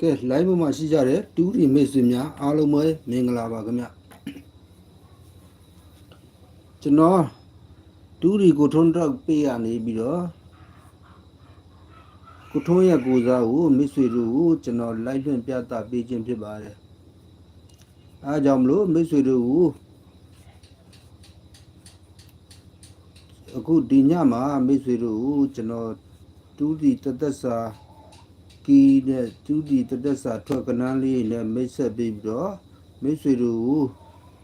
ကဲ live ပေါ်မှာရှိကြတဲ့တူရီမိတ်ဆွေများအားလုံးပဲမင်္ဂလာပါခင်ဗျကျွန်တော်တူရီကိုထွန်းတော့ပေးရနေပြီးတော့ကိုထွန်းရဲ့ကိုစားကိုမိတ်ဆွေတို့ကိုကျွန်တော် live လွှင့်ပြသပေးခြင်းဖြစ်ပါတယ်အားကြောင့်မလို့မိတ်ဆွေတို့ကိုအခုဒီညမှာမိတ်ဆွေတို့ကိုကျွန်တော်တူရီတသက်စာ ကီးနဲ့တူဒီတသက်စာထွက်ကနန်းလေးနဲ့မိတ်ဆက်ပြီးတော့မိတ်ဆွေတို့ကို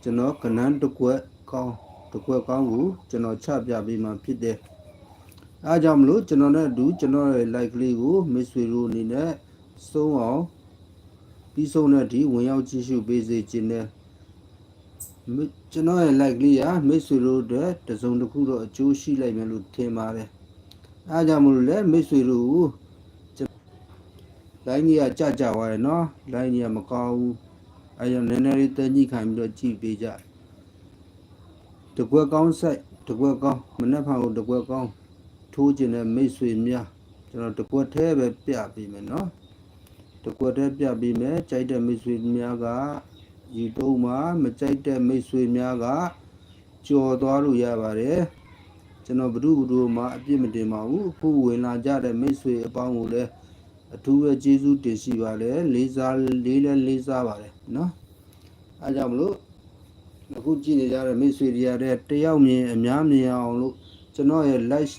ကျွန်တော်ကနန်းတစ်ကွက်ကောင်းတစ်ကွက်ကောင်းကိုကျွန်တော်ချပြပေးမှဖြစ်တယ်။အားကြောင့်မလို့ကျွန်တော်နဲ့အတူကျွန်တော်ရဲ့ like လေးကိုမိတ်ဆွေတို့အနေနဲ့စုံအောင်ပြီးဆုံးတဲ့အထိဝင်ရောက်ကြည့်ရှုပေးစေခြင်းနဲ့မိကျွန်တော်ရဲ့ like လေးကမိတ်ဆွေတို့အတွက်တစ်စုံတစ်ခုတော့အကျိုးရှိလိုက်မယ်လို့ထင်ပါတယ်။အားကြောင့်မလို့လည်းမိတ်ဆွေတို့ကို လိုင်းကြီးကကြကြသွားတယ်နော်လိုင်းကြီးကမကောင်းဘူးအဲကြောင့်နည်းနည်းလေးတညှိခံပြီးတော့ကြည့်ပေးကြတကွက်ကောင်းဆိုင်တကွက်ကောင်းမနှက်ဖန်ကိုတကွက်ကောင်းထိုးကျင်တဲ့မိတ်ဆွေများကျွန်တော်တကွက်သေးပဲပြပေးမယ်နော်တကွက်သေးပြပေးမယ်ကြိုက်တဲ့မိတ်ဆွေများကယူတုံးမှာမကြိုက်တဲ့မိတ်ဆွေများကကြော်သွားလို့ရပါတယ်ကျွန်တော်ဘုဒ္ဓဘုဒ္ဓမှာအပြစ်မတင်ပါဘူးအခုဝင်လာကြတဲ့မိတ်ဆွေအပေါင်းကိုလည်း အထူးပဲကျေးဇူးတင်ရှိပါတယ်လေးစားလေးလဲလေးစားပါတယ်နော်အဲကြောင့်မလို့အခုကြည့်နေကြတဲ့မိတ်ဆွေတွေရတဲ့တယောက်မြင်အများမြင်အောင်လို့ကျွန်တော်ရဲ့ live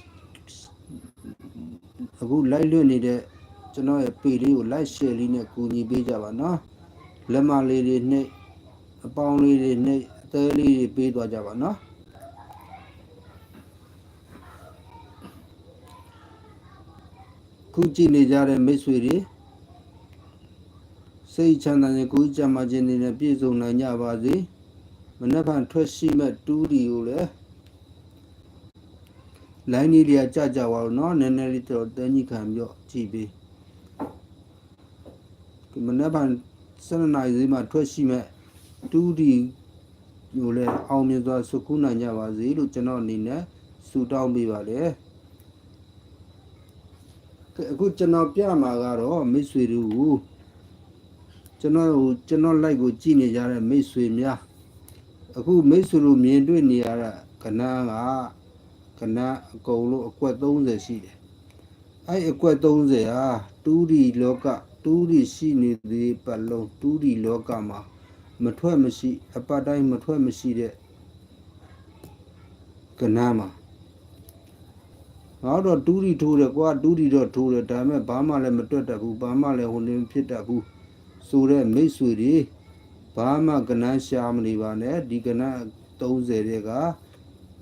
အခု live လွှင့်နေတဲ့ကျွန်တော်ရဲ့ page လေးကို like share လေးနဲ့ကူညီပေးကြပါနော်လက်မလေးတွေနှိပ်အပေါင်းလေးတွေနှိပ်အသေးလေးတွေပေးသွားကြပါနော် ခုကြည့်နေကြတဲ့မိတ်ဆွေတွေစိတ်ချမ်းသာခြင်းကိုယ်ကြမ်းမာခြင်းတွေနဲ့ပြည့်စုံနိုင်ကြပါစေမနက်ဖြန်ထွက်ရှိမဲ့တူးဒီကိုလည်းလိုင်းကြီးတွေကကြကြပါတော့เนาะနည်းနည်းလေးတော့တန်းကြီးခံပြီးတော့ကြည့်ပေးဒီမနက်ဖြန်7နာရီစီမှထွက်ရှိမဲ့တူးဒီကိုလည်းအောင်မြင်စွာစုခုနိုင်ကြပါစေလို့ကျွန်တော်အနေနဲ့ဆုတောင်းပေးပါတယ်ကဲ အခုကျွန်တော်ပြမှာကတော့မိတ်ဆွေတို့ကိုကျွန်တော်ကိုကျွန်တော် like ကိုကြည့်နေကြတဲ့မိတ်ဆွေများအခုမိတ်ဆွေတို့မြင်တွေ့နေရတာကဏ္ဍကကဏ္ဍအကုန်လုံးအကွက်30ရှိတယ်အဲ့အကွက်30ဟာတူးဒီလောကတူးဒီရှိနေသေးပတ်လုံးတူးဒီလောကမှာမထွက်မရှိ အပတ်တိုင်းမထွက်မရှိတဲ့ကဏ္ဍမှာ ငါတော့တူးရီထိုးတယ်ကွာတူးရီတော့ထိုးတယ်ဒါပေမဲ့ဘာမှလည်းမတွက်တတ်ဘူးဘာမှလည်းဟိုနေဖြစ်တတ်ဘူးဆိုတဲ့မိတ်ဆွေတွေဘာမှကနန်းရှာမနေပါနဲ့ဒီကနန်း30တဲ့က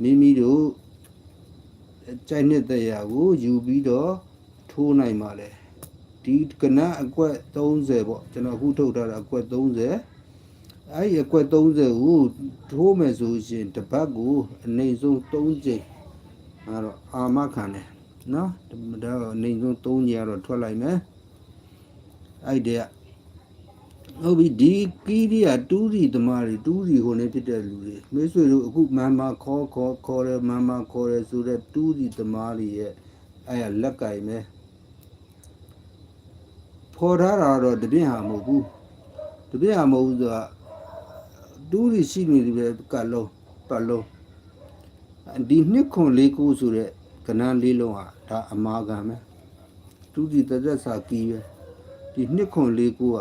မိမိတို့ကြိုက်နှစ်တရားကိုယူပြီးတော့ထိုးနိုင်ပါလေဒီကနန်းအကွက်30ပေါ့ကျွန်တော်အခုထုတ်ထားတာအကွက်30အဲ့ဒီအကွက်30ကိုထိုးမယ်ဆိုရင်တစ်ပတ်ကိုအနေဆုံး3ကြိမ် အဲ့တော့အာမခံတယ်နော်ဒါတော့အနေဆုံး3ကြိမ်ကတော့ထွက်လိုက်မယ်အဲ့ဒီကဟုတ်ပြီဒီကီးရီကတူးရီသမားတွေတူးရီဟိုနေဖြစ်တဲ့လူတွေမိတ်ဆွေတို့အခုမန်မာခေါ်ခေါ်ခေါ်ရမန်မာခေါ်ရဆိုတဲ့တူးရီသမားတွေရဲ့အဲ့ရလက်ကင်မယ်ဖော်ထားတာတော့တပြင်းဟာမဟုတ်ဘူးတပြင်းဟာမဟုတ်ဘူးဆိုတာတူးရီရှိနေတယ်ကလုံးပတ်လုံး ဒီနှစ်ခွန်လေးခုဆိုတဲ့ကဏ္ဍလေးလုံးဟာဒါအမာခံပဲတူးရီတသက်စာကီးပဲဒီနှစ်ခွန်လေးခုက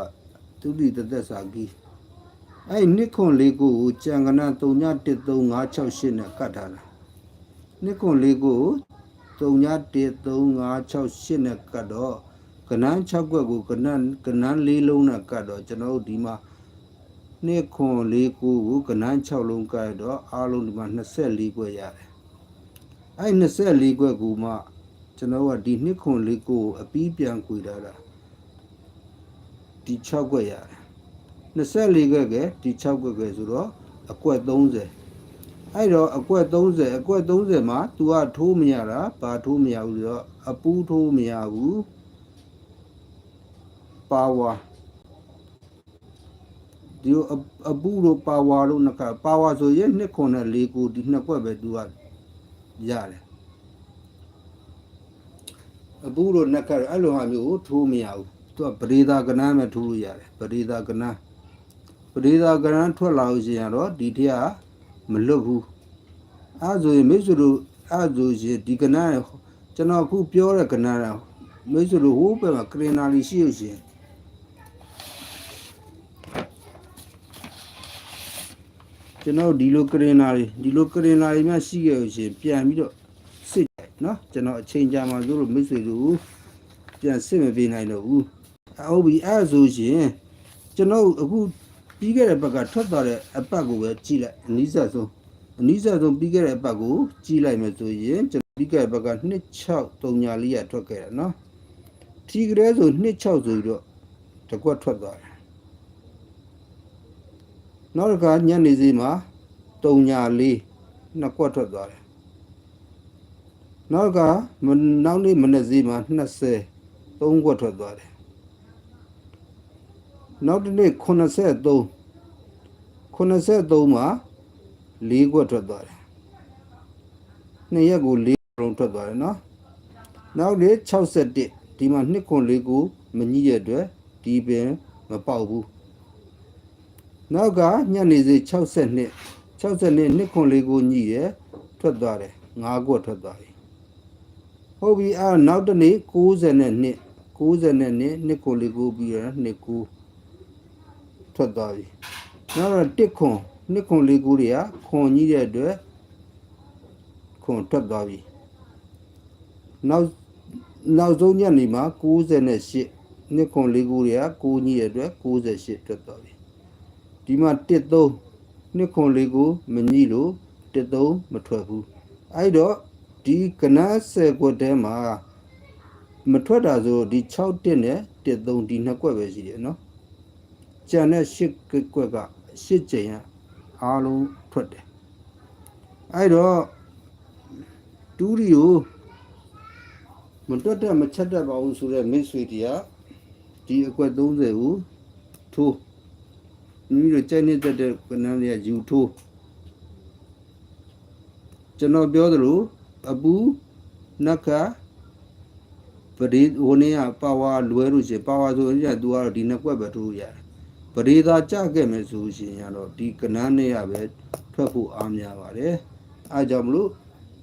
သူတိတသက်စာကြီးအဲ့နှစ်ခွန်လေးကိုကြံကနာ3913568နဲ့ကတ်ထားတာနှစ်ခွန်လေးကို3913568နဲ့ကတ်တော့ကနန်း6ခွက်ကိုကနန်းကနန်းလေးလုံးနဲ့ကတ်တော့ကျွန်တော်တို့ဒီမှာ နှစ်ခွန်လေးကိုကိုကနန်း6လုံးကတ်တော့အားလုံးဒီမှာ24ခွက်ရတယ်အဲ့24ခွက်ကိုမှကျွန်တော်ကဒီနှစ်ခွန်လေးကိုအပီးပြန်ခွေထားတာဒီ6ခွက်ရတယ်24ခွက်ကဒီ6ခွက်ကဆိုတော့အကွက်30အဲ့တော့အကွက်30အကွက်30မှာ तू ကထိုးမရတာဘာထိုးမရဘူးဆိုတော့အပူးထိုးမရဘူးပါဝါ ဒီအပူးလို့ပါဝါလို့နှစ်ခါပါဝါဆိုရင်နှစ်ခွန်နဲ့၄ခုဒီနှစ်ခွက်ပဲ तू ကရတယ်အပူးလို့နှစ်ခါအဲ့လိုဟာမျိုးကိုထိုးမရဘူးသူကပရိသာကဏ္ဍမဲ့ထိုးလို့ရတယ်ပရိသာကဏ္ဍပရိသာကဏ္ဍထွက်လာလို့ရှိရင်တော့ဒီထက်ကမလွတ်ဘူးအဲဆိုရင်မိတ်ဆွေတို့အဲဆိုရင်ဒီကဏ္ဍကျွန်တော်အခုပြောတဲ့ကဏ္ဍကမိတ်ဆွေတို့ဟိုးပဲမှာကရင်နာလီရှိလို့ရှိရင် ကျွန်တော်ဒီလိုကရင်နာလီဒီလိုကရင်နာလီများရှိခဲ့လို့ရှိရင်ပြန်ပြီးတော့စစ်တယ်နော်ကျွန်တော်အချိန်ကြာမှဆိုလို့မိတ်ဆွေတို့ပြန်စစ်မပေးနိုင်တော့ဘူးအဟုတ်ပြီအဲ့ဒါဆိုရှင်ကျွန်တော်အခုပြီးခဲ့တဲ့ဘက်ကထွက်သွားတဲ့အပတ်ကိုပဲကြည့်လိုက်အနည်းဆက်ဆုံးအနည်းဆက်ဆုံးပြီးခဲ့တဲ့အပတ်ကိုကြည့်လိုက်မယ်ဆိုရင်ကျွန်တော်ပြီးခဲ့တဲ့ဘက်က2634ရထွက်ခဲ့တယ်နော်ထီကလေးဆို26ဆိုပြီးတော့တကွက်ထွက်သွားတယ် နောက်တစ်ခါညနေစီမှာ34နှစ်ကွက်ထွက်သွားတယ်နောက်ကမနောက်နေ့မနေ့စီမှာ20 3ခွက်ထွက်သွားတယ်နောက်တစ်နေ့83 83မှာ4ခွက်ထွက်သွားတယ်နှစ်ရက်ကို4လုံးထွက်သွားတယ်နော်နောက်နေ့61ဒီမှာ2ခွန်4ကိုမညှိရတဲ့အတွက်ဒီပင်မပေါက်ဘူး နောက်ကညနေစီ62 62နှစ်ခွန်4ကိုညှိရထွက်သွားတယ်5ခွက်ထွက်သွားတယ်ဟုတ်ပြီအဲ့နောက်တစ်နေ့60နဲ့နှစ်60နဲ့နှစ်နှစ်ကိုလေးကိုပြီးရနှစ်ကိုထွက်သွားပြီနောက်တော့တစ်ခွန်နှစ်ခွန်လေးကိုတွေကခွန်ကြီးတဲ့အတွက်ခွန်ထွက်သွားပြီနောက်နောက်ဆုံးညနေမှာ68နှစ်ခွန်လေးကိုတွေက6ကြီးတဲ့အတွက်68ထွက်သွားပြီ ဒီမှာ13နှစ်ခွန်လေးကိုမညှိလို့13မထွက်ဘူးအဲ့တော့ဒီကနန်းဆယ်ခွက်ထဲမှာမထွက်တာဆိုဒီ6တက်နဲ့တက်3ဒီနှစ်ကွက်ပဲရှိတယ်နော်ကြံတဲ့8ကွက်က8ကြိမ်ကအားလုံးထွက်တယ်အဲ့တော့တူးရီကိုမတွတ်တက်မချက်တက်ပါဘူးဆိုတော့မိတ်ဆွေတရားဒီအကွက်30ကိုထိုး မိမိတို့ကြိုက်နေတဲ့ကနန်းတွေကယူထိုးကျွန်တော်ပြောသလိုအပူနက္ခပရိဟိုနေ့ကပါဝါလွဲလို့ရှိရင်ပါဝါဆိုရင်သူကတော့ဒီနှစ်ကွက်ပဲထိုးရတယ်ပရိသာကြခဲ့မယ်ဆိုရှင်ရတော့ဒီကနန်းနဲ့ရပဲထွက်ဖို့အားများပါတယ်အားကြောင့်မလို့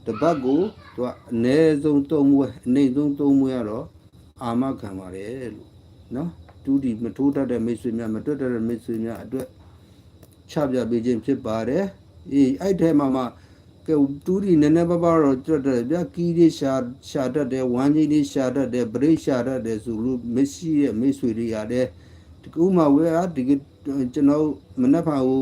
တပတ်ကိုသူကအနည်းဆုံး၃မွေးအနည်းဆုံး၃မွေးရတော့အာမခံပါတယ်လို့နော် တူဒီမထိုးတတ်တဲ့မိတ်ဆွေများမတွတ်တတ်တဲ့မိတ်ဆွေများအတွက်ချပြပေးခြင်းဖြစ်ပါတယ်အေးအဲ့ထဲမှာမှကဲတူးဒီနည်းနည်းပါးပါးတော့တွတ်တယ်ဗျာကီးလေးရှာရှာတတ်တယ်ဝမ်းကြီးလေးရှာတတ်တယ်ဘရိတ်ရှာတတ်တယ်ဆိုလို့မရှိရဲ့မိတ်ဆွေတွေရတယ်ဒီကူမှဝဲအားဒီကျွန်တော်မနှက်ဖာဟို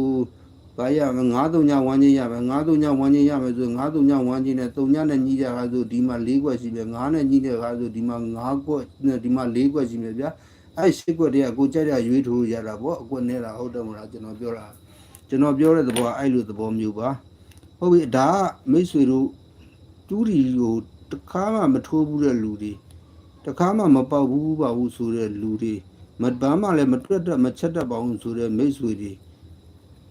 ဘာရမ9 3ညဝမ်းကြီးရမယ်9 3ညဝမ်းကြီးရမယ်ဆို9 3ညဝမ်းကြီးနဲ့3ညနဲ့ညီးကြတာဆိုဒီမှာ4ခွက်ရှိမယ်9နဲ့ညီးတဲ့ခါဆိုဒီမှာ9ခွက်နဲ့ဒီမှာ4ခွက်ရှိမယ်ဗျာ အဲ့၈ခွက်တည်းကကိုကြိုက်တဲ့ရွေးထိုးရတာပေါ့အကွက်နဲ့တာဟုတ်တယ်မလားကျွန်တော်ပြောတာကျွန်တော်ပြောတဲ့သဘောအဲ့လိုသဘောမျိုးပါဟုတ်ပြီဒါကမိတ်ဆွေတို့တူးရီကိုတခါမှမထိုးဘူးတဲ့လူတွေတခါမှမပေါက်ဘူးပါဘူးဆိုတဲ့လူတွေမဘာမှလည်းမတွက်တတ်မချက်တတ်ပါဘူးဆိုတဲ့မိတ်ဆွေတွေ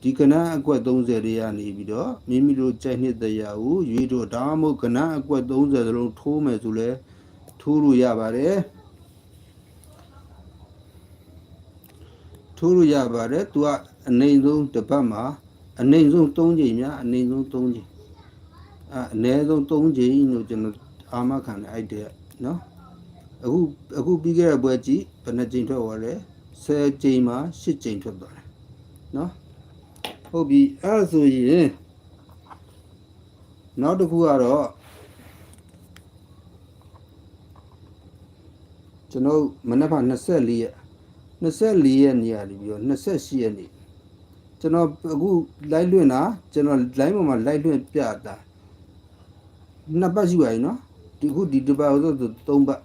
ဒီကနန်းအကွက်30တွေကနေပြီးတော့မိမိတို့ကြိုက်နှစ်တရားကိုရွေးတော့ဒါမှမဟုတ်ကနန်းအကွက်30စလုံးထိုးမယ်ဆိုလဲထိုးလို့ရပါတယ် ထိုးလို့ရပါတယ်သူကအနိုင်ဆုံးတစ်ပတ်မှာအနိုင်ဆုံး3ချိန်များအနိုင်ဆုံး3ချိန်အဲအနည်းဆုံး3ချိန်လို့ကျွန်တော်အာမခံတဲ့အဲ့တဲ့နော်အခုအခုပြီးခဲ့တဲ့ပွဲကြည့်ဘယ်နှချိန်ထွက်သွားလဲ10ချိန်မှာ10ချိန်ထွက်သွားတယ်နော်ဟုတ်ပြီအဲ့ဒါဆိုရင်နောက်တစ်ခုကတော့ကျွန်တော်မနက်ဖြန်24ရက် 24ရက်နေရာပြီးတော့28ရက်နေ့ကျွန်တော်အခု live လွှင့်တာကျွန်တော် live ပေါ်မှာ live လွှင့်ပြတာနှစ်ပတ်ရှိပါပြီနော်ဒီခုဒီတစ်ပတ်ဆိုသုံးပတ်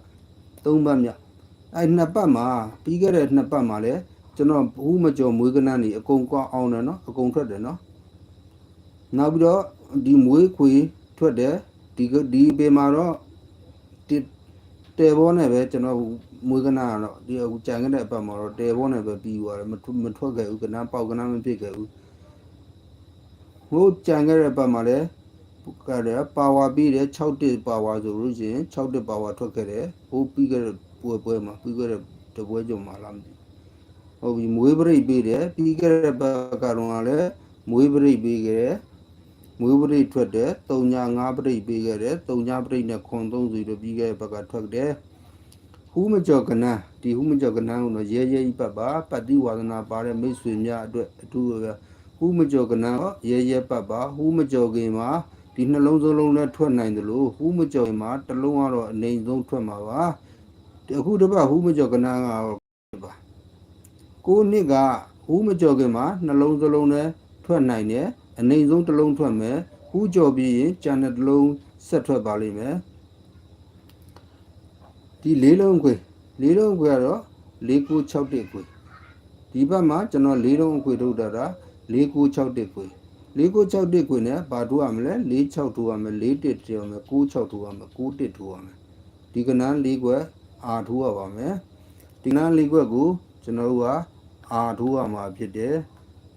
သုံးပတ်မြအဲ့နှစ်ပတ်မှာပြီးခဲ့တဲ့နှစ်ပတ်မှာလဲကျွန်တော်ဘူးမကြော်မွေးကနန်းနေအကုန်ကောင်းအောင်တယ်နော်အကုန်ထွက်တယ်နော်နောက်ပြီးတော့ဒီမွေးခွေထွက်တယ်ဒီဒီပေမှာတော့တဲဘောနဲ့ပဲကျွန်တော် မွေးကနာကတော့ဒီအခုကြံခဲ့တဲ့အပတ်မှာတော့တဲဘောနဲ့ပဲပြီးသွားတယ်မထွက်ခဲ့ဘူးကနာပေါက်ကနာမဖြစ်ခဲ့ဘူးဟိုကြံခဲ့တဲ့အပတ်မှာလည်းကရပါဝါပြီးတယ်6တစ်ပါဝါဆိုလို့ရှိရင်6တစ်ပါဝါထွက်ခဲ့တယ်ဟိုပြီးခဲ့တဲ့ပွဲပွဲမှာပြီးခဲ့တဲ့တပွဲကြုံမှာလားမသိဟုတ်ပြီမွေးပရိတ်ပေးတယ်ပြီးခဲ့တဲ့ဘက်ကတော့လည်းမွေးပရိတ်ပေးခဲ့တယ်မွေးပရိတ်ထွက်တယ်3ည5ပရိတ်ပေးခဲ့တယ်3ညပရိတ်နဲ့ခွန်3စီတို့ပြီးခဲ့တဲ့ဘက်ကထွက်တယ် ဟူးမကြော်ကနန်းဒီဟူးမကြော်ကနန်းကိုတော့ရဲရဲကြီးပတ်ပါပတ်တိဝါဒနာပါတဲ့မိတ်ဆွေများအတွက်အထူးပဲဟူးမကြော်ကနန်းတော့ရဲရဲပတ်ပါဟူးမကြော်ခင်မှာဒီနှလုံးစလုံးနဲ့ထွက်နိုင်တယ်လို့ဟူးမကြော်ခင်မှာတစ်လုံးကတော့အနေဆုံးထွက်မှာပါအခုတစ်ပတ်ဟူးမကြော်ကနန်းကတော့ပါကိုနှစ်ကဟူးမကြော်ခင်မှာနှလုံးစလုံးနဲ့ထွက်နိုင်တယ်အနေဆုံးတစ်လုံးထွက်မယ်ဟူးကြော်ပြီးရင်ကျန်တဲ့တစ်လုံးဆက်ထွက်ပါလိမ့်မယ် ဒီလေးလုံးခွေလေးလုံးခွေကတော့4961ခွေဒီဘက်မှာကျွန်တော်လေးလုံးခွေထုတ်တာတာ4961ခွေ4961ခွေနဲ့ဘာထိုးရမလဲ46ထိုးရမယ်41ထိုးရမယ်96ထိုးရမယ်91ထိုးရမယ်ဒီကနန်း၄ခွက်အာထိုးရပါမယ်ဒီကနန်း၄ခွက်ကိုကျွန်တော်တို့ကအာထိုးရမှာဖြစ်တယ်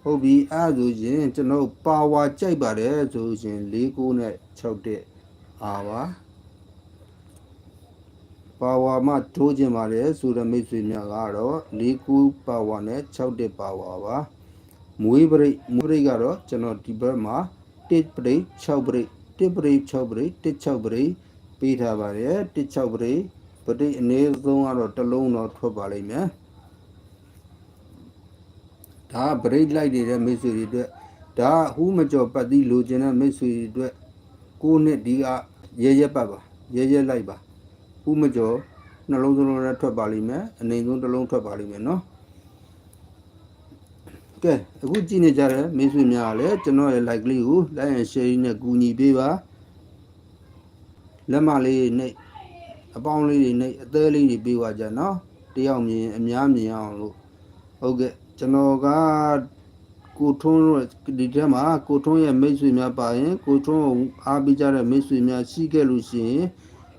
ဟုတ်ပြီအဲ့ဒါဆိုရင်ကျွန်တော်ပါဝါကြိုက်ပါတယ်ဆိုရင်49နဲ့61အာပါ ပါဝါမှထိုးခြင်းပါတယ်ဆိုတဲ့မိတ်ဆွေများကတော့49ပါဝါနဲ့61ပါဝါပါမွေးပရိတ်မွေးပရိတ်ကတော့ကျွန်တော်ဒီဘက်မှာ1ပရိတ်6ပရိတ်1ပရိတ်6ပရိတ်16ပရိတ်ပေးထားပါတယ်16ပရိတ်ပရိတ်အနည်းဆုံးကတော့တစ်လုံးတော့ထွက်ပါလိမ့်မယ်ဒါပရိတ်လိုက်နေတဲ့မိတ်ဆွေတွေအတွက်ဒါဟူးမကျော်ပတ်သီးလိုချင်တဲ့မိတ်ဆွေတွေအတွက်ကိုနှစ်ဒီကရဲရဲပတ်ပါရဲရဲလိုက်ပါ ဟူးမကျော်နှလုံးစလုံးနဲ့ထွက်ပါလိမ့်မယ်အနေဆုံးတစ်လုံးထွက်ပါလိမ့်မယ်နော်ကဲအခုကြည့်နေကြတဲ့မိတ်ဆွေများကလည်းကျွန်တော်ရဲ့ like လေးကို like and share နဲ့ကူညီပေးပါလက်မလေးနဲ့အပေါင်းလေးတွေနဲ့အသေးလေးတွေပေးပါကြနော်တယောက်မြင်အများမြင်အောင်လို့ဟုတ်ကဲ့ကျွန်တော်ကကိုထွန်းတို့ဒီထဲမှာကိုထွန်းရဲ့မိတ်ဆွေများပါရင်ကိုထွန်းကိုအားပေးကြတဲ့မိတ်ဆွေများရှိခဲ့လို့ရှိရင်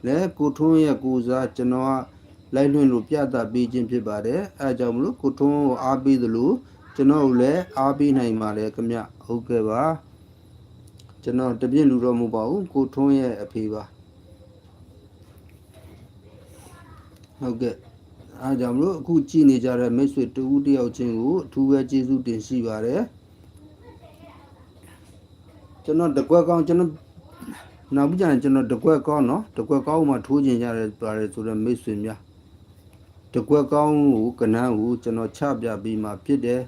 လည်းကိုထွန်းရဲ့ကိုစားကျွန်တော်ကလိုက်လွှင့်လို့ပြသပေးခြင်းဖြစ်ပါတယ်အဲအကြောင်းမလို့ကိုထွန်းကိုအားပေးသလိုကျွန်တော်တို့လည်းအားပေးနိုင်ပါတယ်ခင်ဗျဟုတ်ကဲ့ပါကျွန်တော်တပြည့်လူတော့မဟုတ်ပါဘူးကိုထွန်းရဲ့အဖေပါဟုတ်ကဲ့အားကြောင့်မလို့အခုကြည်နေကြတဲ့မိတ်ဆွေတူဦးတယောက်ချင်းကိုအထူးပဲကျေးဇူးတင်ရှိပါတယ်ကျွန်တော်တကွက်ကောင်းကျွန်တော် နောက်ပြီးကြရင်ကျွန်တော်တကွက်ကောင်းနော်တကွက်ကောင်းမှထိုးကျင်ကြတယ်ပါတယ်ဆိုတော့မိတ်ဆွေများတကွက်ကောင်းကိုကနန်းကိုကျွန်တော်ချပြပြီးမှဖြစ်တယ်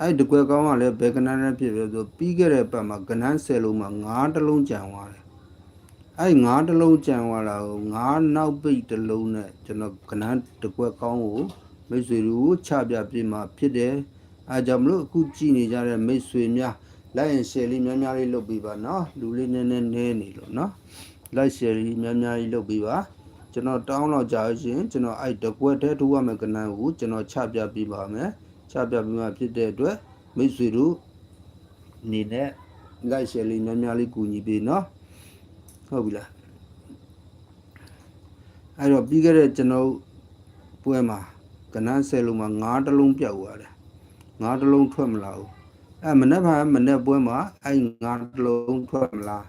အဲ့တကွက်ကောင်းကလည်းဘယ်ကနန်းနဲ့ဖြစ်လဲဆိုပြီးခဲ့တဲ့ပတ်မှာကနန်း10လုံးမှာ9တလုံးကြံသွားတယ်အဲ့ငါးတလုံးကြံသွားတာကိုငါးနောက်ပိတ်တလုံးနဲ့ကျွန်တော်ကနန်းတကွက်ကောင်းကိုမိတ်ဆွေတို့ချပြပြမှာဖြစ်တယ်အားကြောင့်မလို့အခုကြည်နေကြတဲ့မိတ်ဆွေများ လိုက်ရင် share လေးများများလေးလုပ်ပေးပါနော်လူလေးနည်းနည်းနဲနေလို့နော် like share လေးများများလေးလုပ်ပေးပါကျွန်တော်တောင်းတော့ကြာရှင်ကျွန်တော်အဲ့တကွက်ထဲထိုးရမယ့်ကနန်းကိုကျွန်တော်ချပြပေးပါမယ်ချပြပေးမှဖြစ်တဲ့အတွက်မိတ်ဆွေတို့အနေနဲ့ like share လေးများများလေးကူညီပေးနော်ဟုတ်ပြီလားအဲ့တော့ပြီးခဲ့တဲ့ကျွန်တော်ပွဲမှာကနန်းဆယ်လုံးမှာ9တလုံးပြောက်သွားတယ်9တလုံးထွက်မလာဘူး အဲ့မနေ့ကမနေ့ပွဲမှာအဲ့9တလုံးထွက်မလား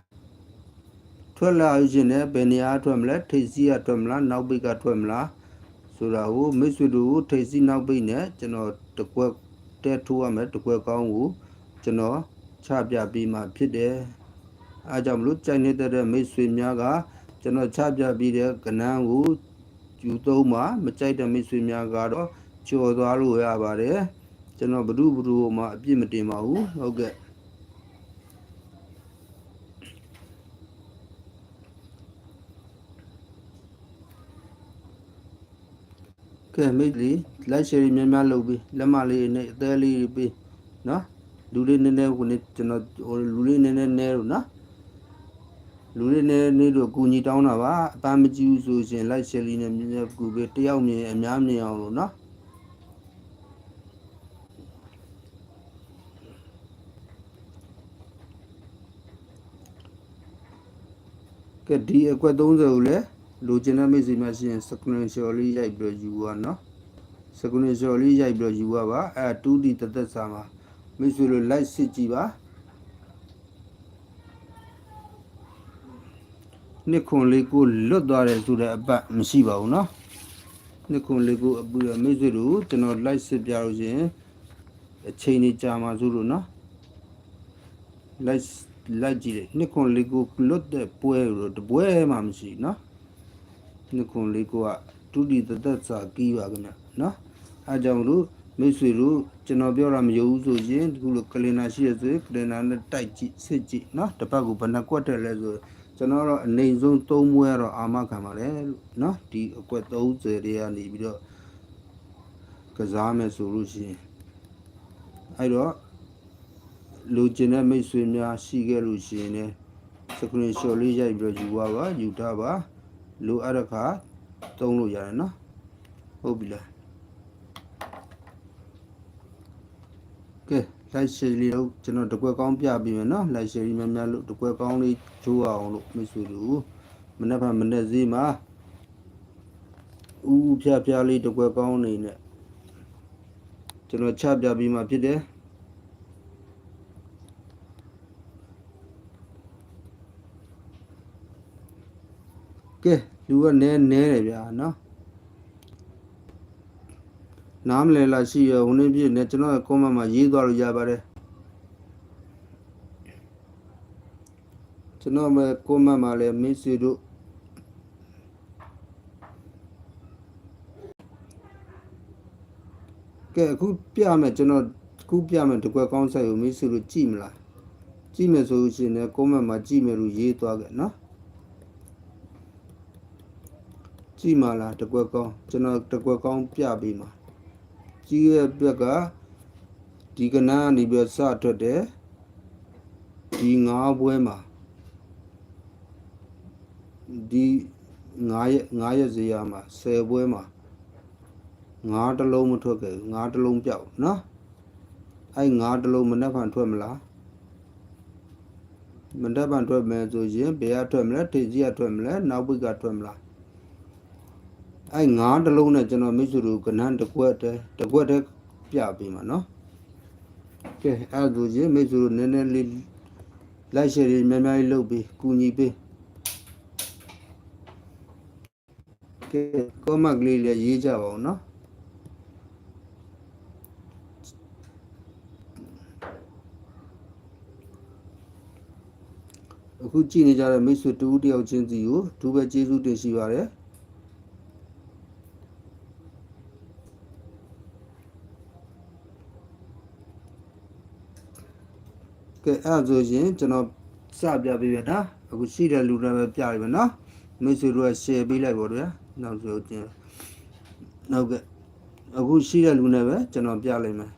ထွက်လာရင်လည်းဘယ်နေရာထွက်မလဲထိပ်စီးကထွက်မလားနောက်ပိတ်ကထွက်မလားဆိုတာကိုမိတ်ဆွေတို့ထိပ်စီးနောက်ပိတ်နဲ့ကျွန်တော်တကွက်တဲထိုးရမယ်တကွက်ကောင်းကိုကျွန်တော်ချပြပြီးမှဖြစ်တယ်အားကြောင့်မလို့ကြိုက်နေတဲ့မိတ်ဆွေများကကျွန်တော်ချပြပြီးတဲ့ကနန်းကိုယူသုံးမှာမကြိုက်တဲ့မိတ်ဆွေများကတော့ကြော်သွားလို့ရပါတယ် ကျွန်တော်ဘ ᱹ ဘ ᱹ မှအပြစ်မတင်ပါဘူးဟုတ်ကဲ့ကဲမိတ်လီလိုက်ရှယ်များများလုပ်ပြီးလက်မလေးနဲ့အသေးလေးပြီးနော်လူလေးနည်းနည်းကိုနေကျွန်တော်ဟိုလူလေးနည်းနည်းနဲလို့နော်လူတွေနဲ့နေလို့ကူညီတောင်းတာပါအပန်းမကြည့်ဘူးဆိုရင်လိုက်ရှယ်လီနဲ့မြင်မြင်ကူပဲတယောက်မြင်အများမြင်အောင်လို့နော် ကဲဒီအကွက်30ကိုလည်းလိုချင်တဲ့မိတ်ဆွေများရှိရင် screenshot လေးရိုက်ပြီးယူပါနော် screenshot လေးရိုက်ပြီးယူပါပါအဲ 2D တသက်စာမှာမိတ်ဆွေတို့ like စစ်ကြည့်ပါနှစ်ခွန်လေးကိုလွတ်သွားတယ်ဆိုတဲ့အပတ်မရှိပါဘူးเนาะ နှစ်ခွန်လေးကိုအပူရမိတ်ဆွေတို့ကျွန်တော် live စစ်ပြလို့ရှရင်အချိန်ကြီးကြာမှာဆိုလို့နော် live live ကြည့်တယ်နှစ်ခွန်လေးကိုလွတ်တဲ့ပွဲလို့တပွဲမှမရှိနော်နှစ်ခွန်လေးကိုကတူတီတသက်စာကီးပါခင်ဗျနော်အဲကြောင့်မလို့မိတ်ဆွေတို့ကျွန်တော်ပြောတာမယုံဘူးဆိုရင်ဒီလိုကလင်နာရှိရဆိုရင်ကလင်နာနဲ့တိုက်ကြည့်စစ်ကြည့်နော်တစ်ပတ်ကိုဘယ်နှကွက်တယ်လဲဆိုကျွန်တော်တော့အနေဆုံး၃မွဲတော့အာမခံပါတယ်လို့နော်ဒီအကွက်30တွေကနေပြီးတော့ကစားမယ်ဆိုလို့ရှိရင်အဲ့တော့ လူကျင်တဲ့မိတ်ဆွေများရှိခဲ့လို့ရှိရင်လည်းစကရင်ရှော့လေးရိုက်ပြီးတော့ယူပါပါယူထားပါလိုအပ်တဲ့ခါသုံးလို့ရတယ်နော်ဟုတ်ပြီလားကဲလိုက်ရှယ်လေးတော့ကျွန်တော်တကွက်ကောင်းပြပြီးမယ်နော်လိုက်ရှယ်လေးများများလို့တကွက်ကောင်းလေးချိုးအောင်လို့မိတ်ဆွေတို့မနေ့ကမနေ့ဈေးမှာဥဥဖြားဖြားလေးတကွက်ကောင်းနေနဲ့ကျွန်တော်ချပြပြီးမှဖြစ်တယ် ကဲလူကနဲနဲတယ်ဗျာနော်နားမလဲလားရှိရဟိုနေ့ပြည့်နေကျွန်တော်ကွန်မန့်မှာရေးသွားလို့ရပါတယ်ကျွန်တော်မဲ့ကွန်မန့်မှာလည်းမင်းစီတို့ကဲအခုပြမယ်ကျွန်တော်အခုပြမယ်တကွက်ကောင်းဆိုင်ကိုမင်းစီတို့ကြည့်မလားကြည့်မယ်ဆိုလို့ရှိရင်လည်းကွန်မန့်မှာကြည့်မယ်လို့ရေးသွားခဲ့နော် ကြည့်ပါလားတကွက်ကောင်းကျွန်တော်တကွက်ကောင်းပြပေးမှာကြီးရဲ့ဘက်ကဒီကနာကနေပြီးစထွက်တယ်ဒီငါးပွဲမှာဒီငါးရက်ငါးရက်ဇေယျမှာ10ပွဲမှာငါးတစ်လုံးမထွက်ခဲ့ဘူးငါးတစ်လုံးပြောက်နော်အဲ့ငါးတစ်လုံးမနှက်ဖန်ထွက်မလားမနှက်ဖန်ထွက်မယ်ဆိုရင်ဘယ်ကထွက်မလဲထေကြီးကထွက်မလဲနောက်ဘက်ကထွက်မလား အဲ့ငါးတစ်လုံးနဲ့ကျွန်တော်မိတ်ဆွေတို့ကနန်းတစ်ကွက်တည်းတစ်ကွက်တည်းပြပေးမှာနော်ကဲအဲ့ဒါဆိုရင်မိတ်ဆွေတို့နည်းနည်းလေးလိုက်ရှယ်ရေးများများလေးလုပ်ပေးကူညီပေးကဲကောမကလေးလည်းရေးကြပါဦးနော်အခုကြည့်နေကြတဲ့မိတ်ဆွေတူတယောက်ချင်းစီကိုဒူပဲကျေးဇူးတင်ရှိပါတယ် အဲ့ဒါဆိုရင်ကျွန်တော်စပြပေးပြတာအခုရှိတဲ့လူတွေပဲပြရမယ်နော်မိတ်ဆွေတို့က share ပေးလိုက်ပါတော့ဗျာနောက်ဆိုကျင်နောက်ကအခုရှိတဲ့လူနဲ့ပဲကျွန်တော်ပြလိုက်မယ်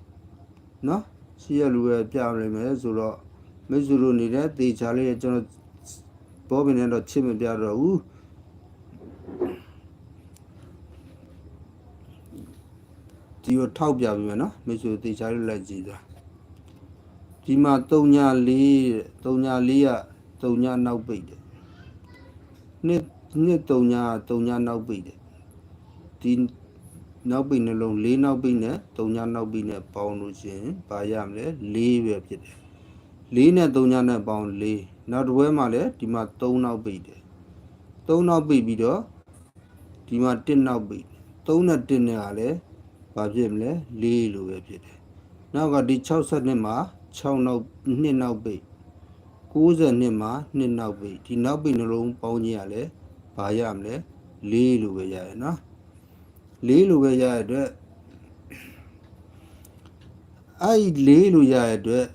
နော်ရှိတဲ့လူပဲပြလိုက်မယ်ဆိုတော့မိတ်ဆွေတို့နေတဲ့တေချာလေးကျွန်တော်ဘောပင်နဲ့တော့ချစ်မပြတော့ဘူးဒီကိုထောက်ပြပေးမယ်နော်မိတ်ဆွေတေချာလေးလိုက်ကြည့်သွား ဒီမှာ3ည4 3ည4က3ညနောက်ပိတ်တယ်နှစ်နှစ်3ည3ညနောက်ပိတ်တယ်ဒီနောက်ပိတ်နှလုံး4နောက်ပိတ်နဲ့3ညနောက်ပိတ်နဲ့ပေါင်းလို့ရှိရင်ပါရမလဲ4ပဲဖြစ်တယ်4နဲ့3ညနဲ့ပေါင်း4နောက်တစ်ပွဲမှာလည်းဒီမှာ3နောက်ပိတ်တယ်3နောက်ပိတ်ပြီးတော့ဒီမှာ1နောက်ပိတ်3နဲ့1နဲ့ကလည်းဘာဖြစ်မလဲ4လိုပဲဖြစ်တယ်နောက်ကဒီ60နှစ်မှာ 6နောက်2နောက်ပိတ်90နှစ်မှာ2နောက်ပိတ်ဒီနောက်ပိတ်နှလုံးပေါင်းခြင်းရလဲဘာရမလဲ4လိုပဲရရနော်4လိုပဲရရတဲ့အဲ့4လိုရရတဲ့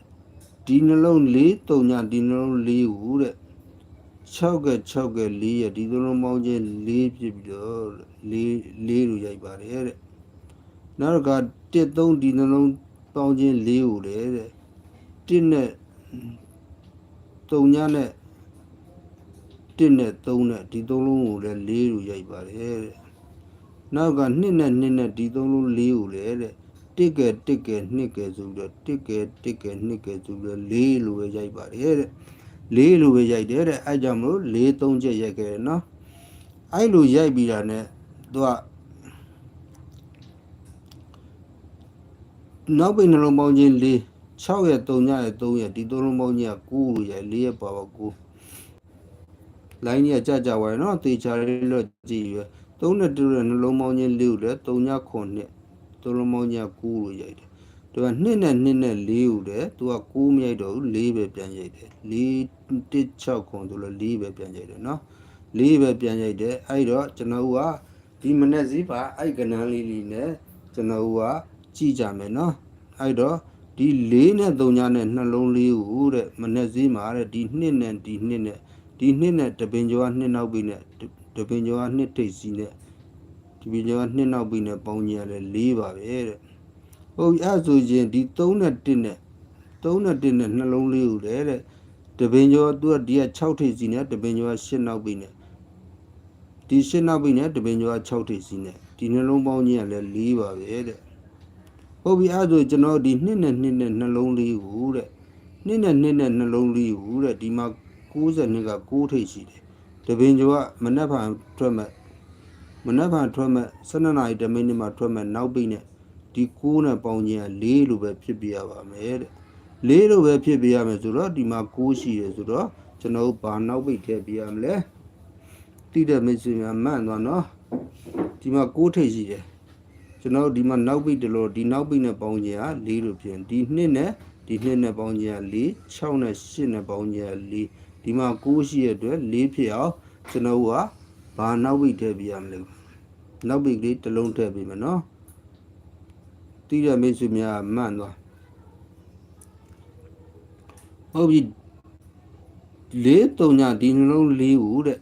ဒီနှလုံး4 3ညဒီနှလုံး4ဟုတဲ့6က6က4ရဒီနှလုံးပေါင်းခြင်း4ဖြစ်ပြီးတော့4 4လိုရိုက်ပါတယ်တဲ့နောက်က1 3ဒီနှလုံးပေါင်းခြင်း4ဟုလေတဲ့ 1နဲ့3ညနဲ့1နဲ့3နဲ့ဒီသုံးလုံးကိုလည်း4လို့ရိုက်ပါတယ်တဲ့နောက်က2နဲ့2နဲ့ဒီသုံးလုံး4ကိုလည်းတဲ့တစ်ကဲတစ်ကဲနှစ်ကဲဆိုပြီးတော့တစ်ကဲတစ်ကဲနှစ်ကဲဆိုပြီးတော့4လို့ပဲရိုက်ပါတယ်တဲ့4လို့ပဲရိုက်တယ်တဲ့အဲကြောင့်မလို့4 3ချက်ရိုက်ခဲ့တယ်နော်အဲ့လိုရိုက်ပြီးတာနဲ့သူကနောက်ပိတ်နှလုံးပေါင်းခြင်း4 6ရက်3ညရက်3ရက်ဒီသုံးလုံးပေါင်းကြီးက9ရက်4ရက်ပါပါ9လိုင်းကြီးကကြကြသွားတယ်နော်တေချာလေးလို့ကြည့်ရ3နဲ့တူတဲ့နှလုံးပေါင်းချင်းလေးကိုလည်း3ညခွန်နှစ်3လုံးပေါင်းချင်း9လို့ရိုက်တယ်ဒီက2နဲ့2နဲ့4ကိုလည်းသူက9မရိုက်တော့ဘူး4ပဲပြန်ရိုက်တယ်4 1 6ခွန်ဆိုလို့4ပဲပြန်ရိုက်တယ်နော်4ပဲပြန်ရိုက်တယ်အဲ့တော့ကျွန်တော်ကဒီမနေ့စီးပါအဲ့ကဏ္ဍလေးလေးနဲ့ကျွန်တော်ကကြည့်ကြမယ်နော်အဲ့တော့ ဒီ4နဲ့3ညနဲ့နှလုံးလေးကိုတဲ့မနေ့စီးမှာတဲ့ဒီ2နဲ့ဒီ2နဲ့ဒီ2နဲ့တပင်ကျော်က2နောက်ပြီးနဲ့တပင်ကျော်က2ထိပ်စီးနဲ့ဒီပင်ကျော်က2နောက်ပြီးနဲ့ပေါင်းကြီးရတယ်4ပါပဲတဲ့ဟုတ်ပြီအဲ့ဆိုရင်ဒီ3နဲ့1နဲ့3နဲ့1နဲ့နှလုံးလေးကိုတဲ့တဲ့တပင်ကျော်သူကဒီက6ထိပ်စီးနဲ့တပင်ကျော်က8နောက်ပြီးနဲ့ဒီ8နောက်ပြီးနဲ့တပင်ကျော်က6ထိပ်စီးနဲ့ဒီနှလုံးပေါင်းကြီးကလည်း4ပါပဲတဲ့ ဟုတ်ပြီအဲ့ဆိုကျွန်တော်ဒီ2နဲ့2နဲ့နှလုံးလေးကိုတဲ့2နဲ့2နဲ့နှလုံးလေးကိုတဲ့ဒီမှာ62က6ထိပ်ရှိတယ်တပင်ကျော်ကမနက်ဖြန်ထွက်မဲ့မနက်ဖြန်ထွက်မဲ့12နာရီ10မိနစ်မှထွက်မဲ့နောက်ပြီးနဲ့ဒီ6နဲ့ပေါင်းခြင်းက4လို့ပဲဖြစ်ပြရပါမယ်တဲ့4လို့ပဲဖြစ်ပြရမယ်ဆိုတော့ဒီမှာ6ရှိရဆိုတော့ကျွန်တော်တို့ဘာနောက်ပိတ်ထည့်ပြရမလဲတိတဲ့မိတ်ဆွေများမှန်သွားနော်ဒီမှာ6ထိပ်ရှိတယ် ကျွန်တော်တို့ဒီမှာနောက်ပိတ်တလို့ဒီနောက်ပိတ်နဲ့ပေါင်းခြင်းက4လို့ဖြစ်ရင်ဒီ2နဲ့ဒီ2နဲ့ပေါင်းခြင်းက4 6နဲ့8နဲ့ပေါင်းခြင်းက4ဒီမှာ6ရှိရတဲ့အတွက်4ဖြစ်အောင်ကျွန်တော်တို့ကဘာနောက်ပိတ်ထည့်ပြရမလဲနောက်ပိတ်ကလေးတစ်လုံးထည့်ပေးမယ်နော်တိတဲ့မိတ်ဆွေများမှန်သွားဟုတ်ပြီလေးတုံညာဒီနှလုံးလေးကိုတဲ့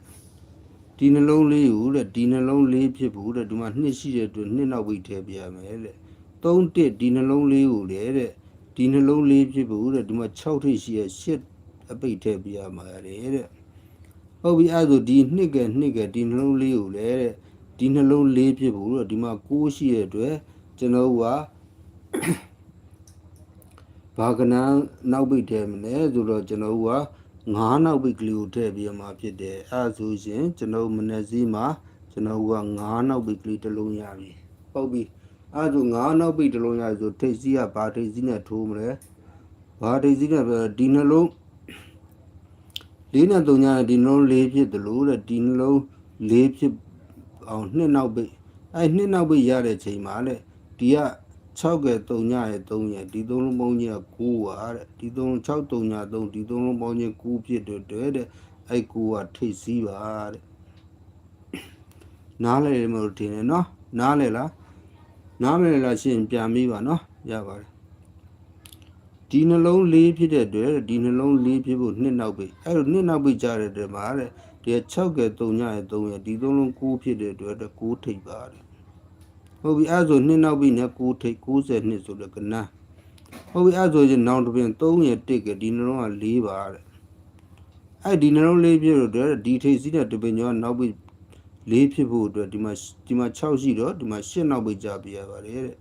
ဒီနှလုံးလေးကိုတဲ့ဒီနှလုံးလေးဖြစ်ဖို့တဲ့ဒီမှာနှစ်ရှိတဲ့အတွက်နှစ်နောက်ပိတ်ထည့်ပြရမယ်တဲ့သုံးတစ်ဒီနှလုံးလေးကိုလေတဲ့ဒီနှလုံးလေးဖြစ်ဖို့တဲ့ဒီမှာ6ထိပ်ရှိရ8အပိတ်ထည့်ပြရမှာတဲ့တဲ့ဟုတ်ပြီအဲ့ဒါဆိုဒီနှစ်ကနှစ်ကဒီနှလုံးလေးကိုလေတဲ့ဒီနှလုံးလေးဖြစ်ဖို့တဲ့ဒီမှာ6ရှိတဲ့အတွက်ကျွန်တော်ကဘာကနန်းနောက်ပိတ်ထဲမလဲဆိုတော့ကျွန်တော်က ငါးနောက်ပိတ်ကလေးကိုထည့်ပြီးမှဖြစ်တယ်အဲဒါဆိုရင်ကျွန်တော်မနေ့စီးမှာကျွန်တော်ကငါးနောက်ပိတ်ကလေးတစ်လုံးရပြီဟုတ်ပြီအဲဒါဆိုငါးနောက်ပိတ်တစ်လုံးရပြီဆိုထိတ်စီးကဘာထိတ်စီးနဲ့ထိုးမလဲဘာထိတ်စီးနဲ့ပဲဒီနှလုံးလေးနဲ့သုံးညဒီနှလုံးလေးဖြစ်တယ်လို့တဲ့ဒီနှလုံးလေးဖြစ်အောင်နှစ်နောက်ပိတ်အဲနှစ်နောက်ပိတ်ရတဲ့ချိန်မှာတဲ့ဒီက 6ကဲ3ညရဲ့3ရဲ့ဒီသုံးလုံးပေါင်းချင်းက9ပါတဲ့ဒီသုံးလုံး6 3ည3ဒီသုံးလုံးပေါင်းချင်း9ဖြစ်တဲ့တဲ့တဲ့အဲ့9ကထိတ်စည်းပါတဲ့နားလေမလို့တင်တယ်နော်နားလေလားနားမလဲလားရှရင်ပြန်ပြီးပါနော်ရပါတယ်ဒီနှလုံးလေးဖြစ်တဲ့အတွက်ဒီနှလုံးလေးဖြစ်ဖို့နှစ်နောက်ပြီအဲ့လိုနှစ်နောက်ပြီကြားတဲ့အတွက်မှာတဲ့ဒီ6ကဲ3ညရဲ့3ရဲ့ဒီသုံးလုံး9ဖြစ်တဲ့အတွက်9ထိတ်ပါတယ် ဟုတ်ပြီအဲ့ဆိုနှစ်နောက်ပြီနဲ့9ထိတ်90နှစ်ဆိုတဲ့ကနန်းဟုတ်ပြီအဲ့ဆိုရင်နောင်တစ်ပြင်3ရဲ့1ကဒီနှလုံးက4ပါတဲ့အဲ့ဒီနှလုံးလေးဖြစ်လို့အတွက်ဒီထိတ်စီးတဲ့တပင်ကျော်နောက်ပြီ4ဖြစ်ဖို့အတွက်ဒီမှာဒီမှာ6ရှိတော့ဒီမှာ8နောက်ပြီကြားပြရပါတယ်တဲ့